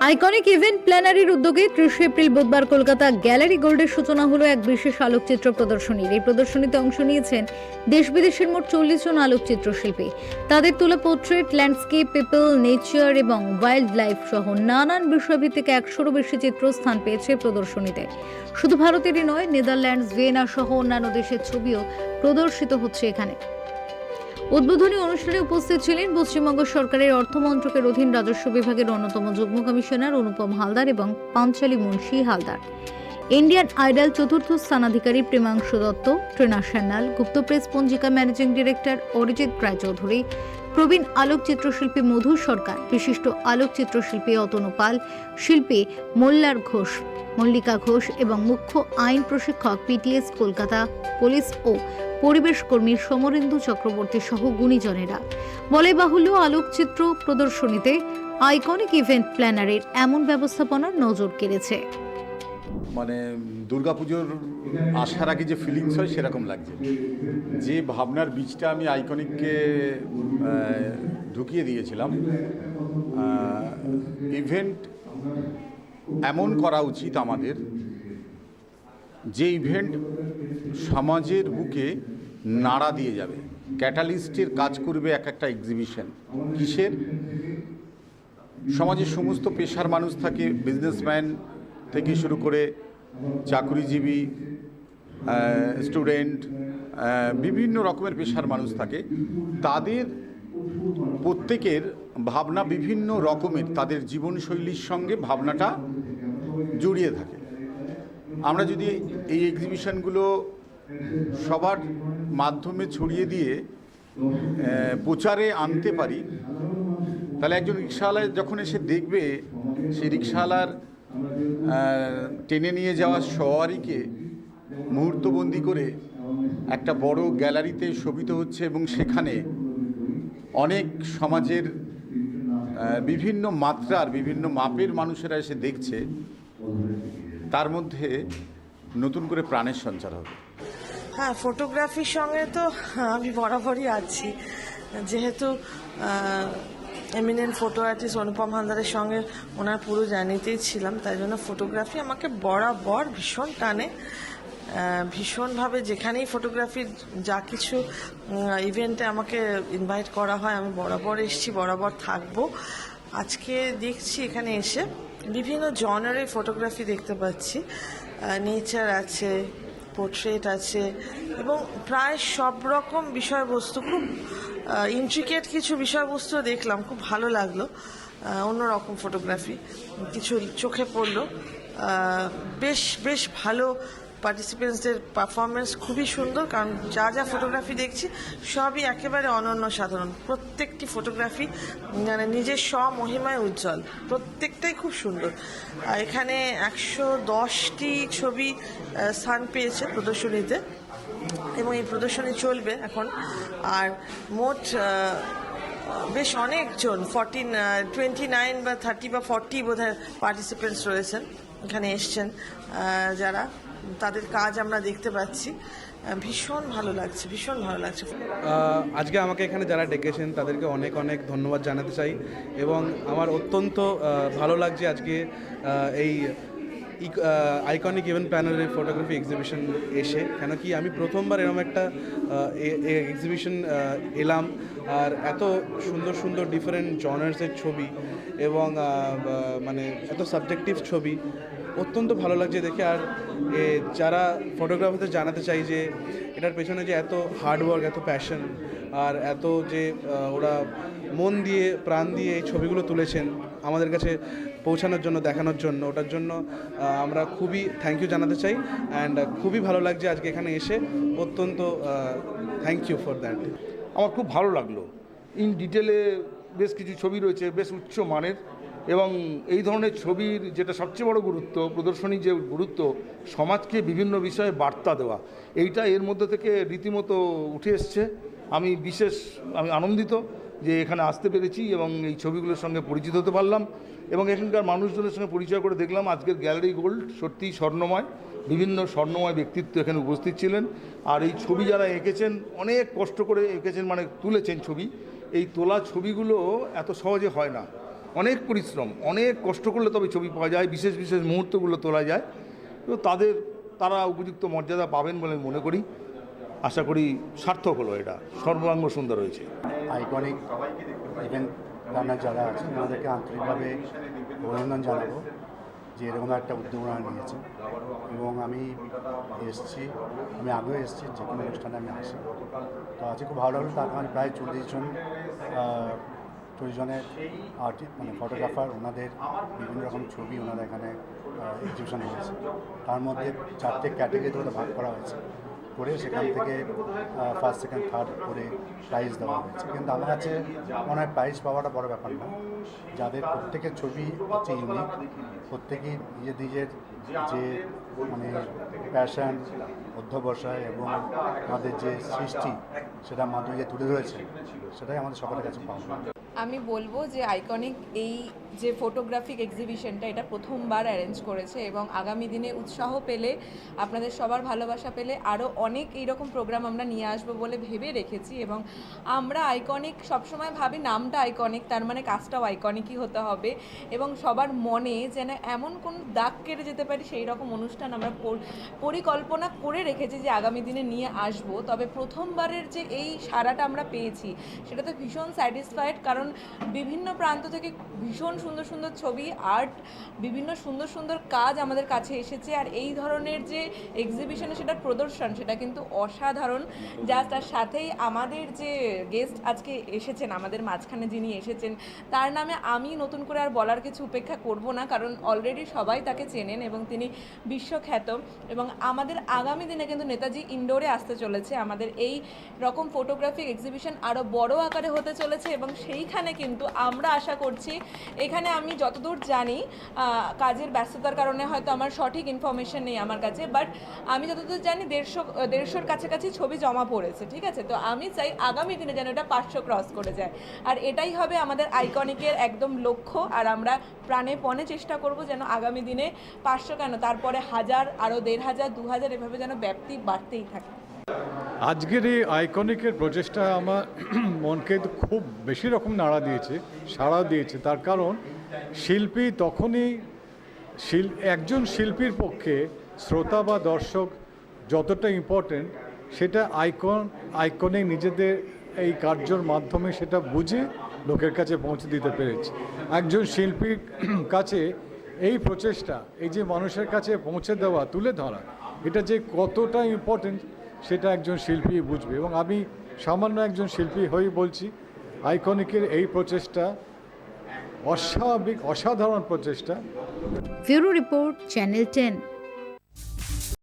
Iconic event প্ল্যানারির উদ্যোগে ত্রিশে April বুধবার Kolkata gallery গোল্ডের সূচনা হলো এক বিশেষ আলোকচিত্র প্রদর্শনীর। এই প্রদর্শনীতে অংশ নিয়েছেন দেশ বিদেশের মোট চল্লিশ জন আলোকচিত্র শিল্পী তাদের তোলা পোর্ট্রেট, ল্যান্ডস্কেপ, পিপল, নেচার এবং ওয়াইল্ড লাইফ সহ নানান বিষয়ভিত্তিক একশোরও বেশি চিত্র স্থান পেয়েছে প্রদর্শনীতে। শুধু ভারতেরই নয়, নেদারল্যান্ডস, ভিয়েনা সহ অন্যান্য দেশের ছবিও প্রদর্শিত হচ্ছে এখানে। উদ্বোধনী অনুষ্ঠানে উপস্থিত ছিলেন পশ্চিমবঙ্গ সরকারের অর্থমন্ত্রকের অধীন রাজস্ব বিভাগের অন্যতম যুগ্ম কমিশনার অনুপম হালদার এবং পাঞ্চালী মুন্সি হালদার। ইন্ডিয়ান আইডল চতুর্থ স্থানাধিকারী Premangshu Dutta, ট্রেনা Sanyal, Gupta press Panjika managing director Arijit Roychowdhury, প্রবীণ আলোকচিত্রশিল্পী মধু সরকার, বিশিষ্ট আলোকচিত্রশিল্পী অতনু পাল, শিল্পী মোল্লার ঘোষ, মল্লিকা ঘোষ এবং মুখ্য আইন প্রশিক্ষক পিটিএস কলকাতা পুলিশ ও পরিবেশ কর্মী সমরেন্দু চক্রবর্তী সহ গুণীজনেরা। বলে বাহুল্য আলোকচিত্র প্রদর্শনীতে আইকনিক ইভেন্ট প্ল্যানারের এমন ব্যবস্থাপনার নজর কেড়েছে। মানে দুর্গাপুজোর আসার আগে যে ফিলিংস হয় সেরকম লাগছে। যে ভাবনার বীজটা আমি আইকনিককে ঢুকিয়ে দিয়েছিলাম ইভেন্ট এমন করা উচিত আমাদের, যে ইভেন্ট সমাজের বুকে নাড়া দিয়ে যাবে। ক্যাটালিস্টের কাজ করবে এক একটা এক্সিবিশন কিসের? সমাজের সমস্ত পেশার মানুষ থাকে বিজনেসম্যান থেকে শুরু করে চাকরিজীবী স্টুডেন্ট বিভিন্ন রকমের পেশার মানুষ থাকে। তাদের প্রত্যেকের ভাবনা বিভিন্ন রকমের, তাদের জীবনশৈলীর সঙ্গে ভাবনাটা জড়িয়ে থাকে। আমরা যদি এই এক্সিবিশনগুলো সবার মাধ্যমে ছড়িয়ে দিয়ে প্রচারে আনতে পারি। তাহলে একজন রিক্সাওয়ালায় যখন এসে দেখবে সেই রিক্সাওয়ালার টেনে নিয়ে যাওয়া সওয়ারিকে মুহূর্তবন্দি করে একটা বড় গ্যালারিতে শোভিত হচ্ছে এবং সেখানে অনেক সমাজের বিভিন্ন মাত্রার, বিভিন্ন মাপের মানুষেরা এসে দেখছে। তার মধ্যে নতুন করে প্রাণের সঞ্চার হবে। হ্যাঁ ফটোগ্রাফির সঙ্গে তো আমি বরাবরই আছি। যেহেতু এমিনেন্ট ফটো আর্টিস্ট অনুপম হালদারের সঙ্গে ওনার পুরো জার্নিতেই ছিলাম, তাই জন্য ফটোগ্রাফি আমাকে বরাবর ভীষণ টানে। ভীষণভাবে যেখানেই ফটোগ্রাফির যা কিছু ইভেন্টে আমাকে ইনভাইট করা হয়, আমি বরাবর এসছি, বরাবর থাকব। আজকে দেখছি এখানে এসে বিভিন্ন জনারের ফটোগ্রাফি দেখতে পাচ্ছি। নেচার আছে পোর্ট্রেট আছে, এবং প্রায় সব রকম বিষয়বস্তু, খুব ইন্ট্রিকেট কিছু বিষয়বস্তু দেখলাম, খুব ভালো লাগল অন্যরকম ফটোগ্রাফি কিছু চোখে পড়ল বেশ বেশ ভালো পার্টিসিপেন্টসদের পারফরমেন্স খুবই সুন্দর, কারণ যা যা ফটোগ্রাফি দেখছি, সবই একেবারে অনন্য সাধারণ। প্রত্যেকটি ফটোগ্রাফি মানে নিজের স্বমহিমায় উজ্জ্বল। প্রত্যেকটাই খুব সুন্দর। এখানে একশো দশটি ছবি স্থান পেয়েছে প্রদর্শনীতে, এবং এই প্রদর্শনী চলবে এখন। আর মোট বেশ অনেকজন ফর্টি টোয়েন্টি নাইন বা থার্টি বা ফর্টি বোধহয় পার্টিসিপেন্টস রয়েছেন, এখানে এসছেন যারা। তাদের কাজ আমরা দেখতে পাচ্ছি। ভীষণ ভালো লাগছে, ভীষণ ভালো লাগছে। আজকে আমাকে এখানে যারা ডেকেছেন, তাদেরকে অনেক অনেক ধন্যবাদ জানাতে চাই। এবং আমার অত্যন্ত ভালো লাগছে আজকে এই আইকনিক ইভেন্ট প্যানেলের ফটোগ্রাফি এক্সিবিশন এসে, কেন কি আমি প্রথমবার এরকম একটা এক্সিবিশন এলাম। আর এত সুন্দর সুন্দর ডিফারেন্ট জনার্সের ছবি এবং মানে এত সাবজেক্টিভ ছবি, অত্যন্ত ভালো লাগছে দেখে। আর যারা ফটোগ্রাফারদের জানাতে চাই যে এটার পেছনে যে এত হার্ডওয়ার্ক এত প্যাশন আর এত যে ওরা মন দিয়ে, প্রাণ দিয়ে এই ছবিগুলো তুলেছেন, আমাদের কাছে পৌঁছানোর জন্য, দেখানোর জন্য। ওটার জন্য আমরা খুবই থ্যাংক ইউ জানাতে চাই অ্যান্ড খুবই ভালো লাগছে আজকে এখানে এসে। অত্যন্ত থ্যাংক ইউ ফর দ্যাট আমার খুব ভালো লাগল। ইন ডিটেলে বেশ কিছু ছবি রয়েছে, বেশ উচ্চ মানের এবং এই ধরনের ছবির যেটা সবচেয়ে বড় গুরুত্ব প্রদর্শনী যে গুরুত্ব, সমাজকে বিভিন্ন বিষয়ে বার্তা দেওয়া। এইটা এর মধ্যে থেকে রীতিমতো উঠে এসছে। আমি বিশেষ, আমি আনন্দিত যে এখানে আসতে পেরেছি এবং এই ছবিগুলোর সঙ্গে পরিচিত হতে পারলাম। এবং এখানকার মানুষজনের সঙ্গে পরিচয় করে দেখলাম আজকের গ্যালারি গোল্ড, সত্যিই স্বর্ণময়, বিভিন্ন স্বর্ণময় ব্যক্তিত্ব এখানে উপস্থিত ছিলেন। আর এই ছবি যারা এঁকেছেন, অনেক কষ্ট করে এঁকেছেন মানে তুলেছেন ছবি। এই তোলা ছবিগুলো এত সহজে হয় না। অনেক পরিশ্রম, অনেক কষ্ট করলে তবে ছবি পাওয়া যায়, বিশেষ বিশেষ মুহূর্তগুলো তোলা যায়। তো তাদের, তারা উপযুক্ত মর্যাদা পাবেন বলে মনে করি। আশা করি সার্থক হলো এটা। সর্বাঙ্গ সুন্দর হয়েছে। আইকনিক ইভেন্ট প্ল্যানার যারা আছেন, ওনাদেরকে আন্তরিকভাবে অভিনন্দন জানাব যে এরকম একটা উদ্যোগ ওনারা নিয়েছেন। এবং আমি এসছি, আমি আগেও এসেছি, যে কোনো অনুষ্ঠানে আমি আসি। তো আজকে খুব ভালো লাগল, তার কারণে প্রায় চল্লিশ জন চল্লিশ জনের আর্টিস্ট মানে ফটোগ্রাফার ওনাদের বিভিন্ন রকম ছবি ওনারা এখানে এক্সিবিশন হয়েছে তার মধ্যে চারটে ক্যাটাগরিতে ভাগ করা হয়েছে। করে সেখান থেকে ফার্স্ট সেকেন্ড থার্ড করে প্রাইজ দেওয়া হয়েছে। কিন্তু আমার কাছে মনে হয় প্রাইজ পাওয়াটা বড় ব্যাপার না। যাদের প্রত্যেকের ছবি হচ্ছে ইউনিক প্রত্যেকেই নিজের নিজের যে মানে প্যাশন অধ্যবসায় এবং আমাদের যে সৃষ্টি, সেটা মাধুর্যে তুলে ধরেছে, সেটাই আমাদের সকলের কাছে পাওয়া। আমি বলব যে আইকনিক এই যে ফটোগ্রাফিক এক্সিবিশনটা এটা প্রথমবার অ্যারেঞ্জ করেছে এবং আগামী দিনে উৎসাহ পেলে, আপনাদের সবার ভালোবাসা পেলে আরও অনেক এইরকম প্রোগ্রাম আমরা নিয়ে আসব বলে ভেবে রেখেছি এবং আমরা আইকনিক সবসময় ভাবি নামটা আইকনিক তার মানে কাজটাও আইকনিকই হতে হবে এবং সবার মনে যেন এমন কোন দাগ কেটে যেতে পারি সেই রকম অনুষ্ঠান আমরা পরিকল্পনা করে রেখেছি যে আগামী দিনে নিয়ে আসব। তবে প্রথমবারের যে এই সারাটা আমরা পেয়েছি, সেটা তো ভীষণ স্যাটিসফাইড কারণ বিভিন্ন প্রান্ত থেকে ভীষণ সুন্দর সুন্দর ছবি আর্ট বিভিন্ন সুন্দর সুন্দর কাজ আমাদের কাছে এসেছে। আর এই ধরনের যে এক্সিবিশনে সেটার প্রদর্শন, সেটা কিন্তু অসাধারণ। যা তার সাথেই আমাদের যে গেস্ট আজকে এসেছেন, আমাদের মাঝখানে যিনি এসেছেন, তার নামে আমি নতুন করে আর বলার কিছু উপেক্ষা করব না, কারণ অলরেডি সবাই তাকে চেনেন এবং তিনি বিশ্বখ্যাত। এবং আমাদের আগামী দিনে কিন্তু নেতাজি ইনডোরে আসতে চলেছে। আমাদের এই রকম ফটোগ্রাফিক এক্সিবিশন আরও বড় আকারে হতে চলেছে এবং সেইখানে কিন্তু আমরা আশা করছি এখানে আমি যতদূর জানি কাজের ব্যস্ততার কারণে হয়তো আমার সঠিক ইনফরমেশন নেই আমার কাছে বাট আমি যতদূর জানি দেড়শো, দেড়শোর কাছাকাছি ছবি জমা পড়েছে, ঠিক আছে? তো আমি চাই আগামী দিনে যেন এটা পাঁচশো ক্রস করে যায়। আর এটাই হবে আমাদের আইকনিকের একদম লক্ষ্য, আর আমরা প্রাণে পণে চেষ্টা করব যেন আগামী দিনে পাঁচশো কেন? তারপরে হাজার আরও দেড় হাজার, দু হাজার, এভাবে যেন ব্যাপ্তি বাড়তেই থাকে। আজকের এই আইকনিকের প্রচেষ্টা আমার মনকে খুব বেশি রকম নাড়া দিয়েছে, সাড়া দিয়েছে। তার কারণ, শিল্পী তখনই শিল, একজন শিল্পীর পক্ষে শ্রোতা বা দর্শক যতটা ইম্পর্টেন্ট সেটা আইকন, আইকনে নিজেদের এই কার্যর মাধ্যমে সেটা বুঝে লোকের কাছে পৌঁছে দিতে পেরেছে। একজন শিল্পীর কাছে এই প্রচেষ্টা, এই যে মানুষের কাছে পৌঁছে দেওয়া, তুলে ধরা, এটা যে কতটা ইম্পর্টেন্ট সেটা একজন শিল্পী বুঝবে। এবং আমি সামান্য একজন শিল্পী হয়ে বলছি, আইকনিকের এই প্রচেষ্টা অস্বাভাবিক, অসাধারণ প্রচেষ্টা। Report, channel ten.